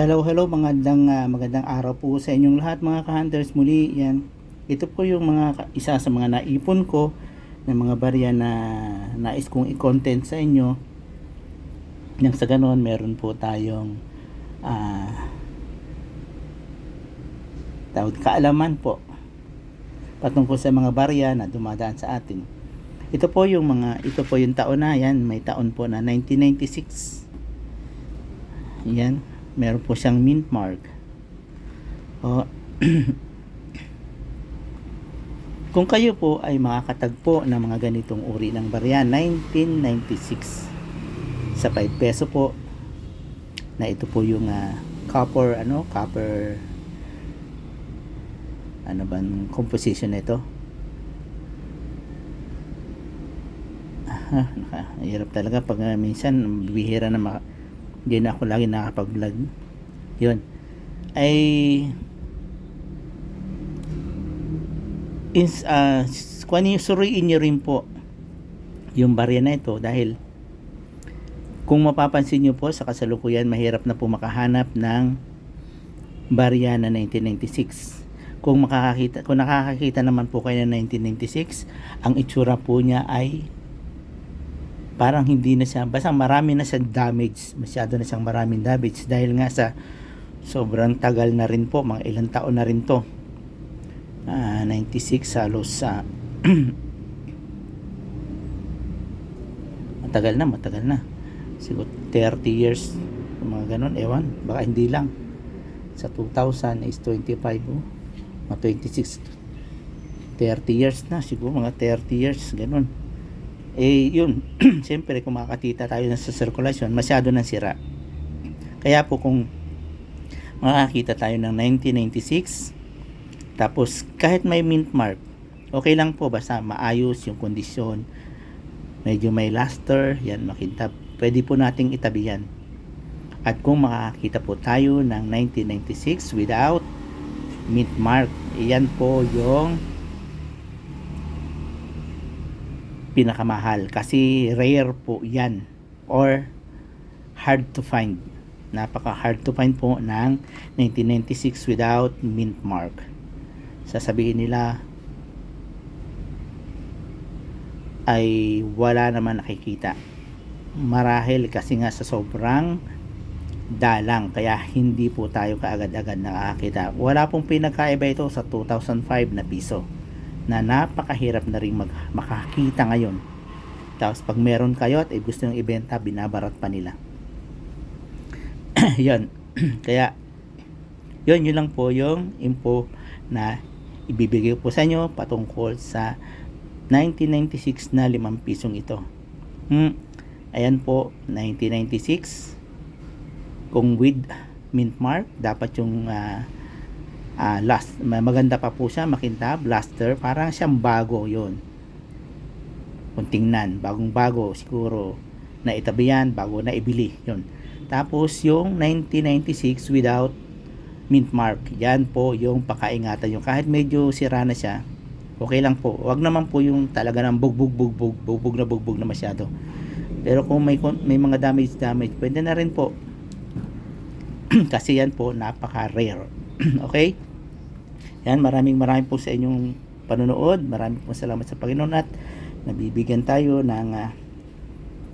Hello, hello, magandang, ah, magandang araw po sa inyong lahat mga ka-hunters. Muli, yan. Ito po yung mga isa sa mga naipon ko ng mga barya na nais kong i-content sa inyo. Nang sa ganon, meron po tayong ah, tawag kaalaman po patungkol sa mga barya na dumadaan sa atin. Ito po yung mga ito po yung taon na yan, may taon po na 1996. Yan, meron po siyang mint mark. O, kung kayo po ay makakatagpo ng mga ganitong uri ng barya, 1996 sa 5 peso po na ito po yung ah, copper ano, copper ano bang composition nito? Ah, hirap talaga pag ah, minsan bihira na maka, hindi na ako lagi nakapag-vlog. Yun. Ay is uh, kung ano suriin nyo rin po yung barya na ito dahil kung mapapansin nyo po sa kasalukuyan mahirap na po makahanap ng barya na 1996 kung makakakita kung nakakakita naman po kayo ng 1996 ang itsura po niya ay parang hindi na siya basta marami na siyang damage masyado na siyang maraming damage dahil nga sa sobrang tagal na rin po mga ilang taon na rin to. Ah, 96 halos sa matagal na matagal na. Siguro 30 years mga ganun ewan baka hindi lang. Sa 2000 is 25 oh. mga 26 30 years na siguro mga 30 years ganun eh yun siyempre kung makakatita tayo sa circulation masyado nang sira. Kaya po kung makakita tayo ng 1996 tapos kahit may mint mark okay lang po basta maayos yung kondisyon medyo may luster yan makintab pwede po nating itabi yan. At kung makakita po tayo ng 1996 without mint mark iyan po yung pinakamahal kasi rare po yan or hard to find. Napaka hard to find po ng 1996 without mint mark. Sasabihin nila ay wala naman nakikita. Marahil kasi nga sa sobrang dalang kaya hindi po tayo kaagad-agad nakakita wala pong pinagkaiba ito sa 2005 na piso na napakahirap na rin mag, makakita ngayon tapos pag meron kayo at eh, gusto nyo ibenta binabarat pa nila yon kaya yon yun lang po yung info na ibibigay po sa inyo patungkol sa 1996 na 5 pisong ito. Hmm. Ayan po, 1996. Kung with mint mark, dapat yung uh, uh, last, maganda pa po siya, makintab, blaster, parang siyang bago yon Kung tingnan, bagong bago, siguro na itabi yan, bago na ibili, yon Tapos yung 1996 without mint mark. Yan po yung pakaingatan yung kahit medyo sira na siya. Okay lang po. Wag naman po yung talaga ng bugbog bugbog bugbog na bugbog na masyado. Pero kung may may mga damage damage, pwede na rin po. Kasi yan po napaka rare. okay? Yan maraming maraming po sa inyong panonood. Maraming po salamat sa Panginoon at nabibigyan tayo ng uh,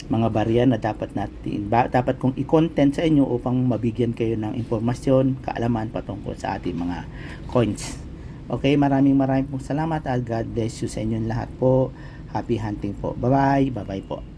mga barya na dapat natin ba, dapat kong i-content sa inyo upang mabigyan kayo ng impormasyon, kaalaman patungkol sa ating mga coins. Okay, maraming maraming pong salamat at God bless you sa inyong lahat po. Happy hunting po. Bye-bye. Bye-bye po.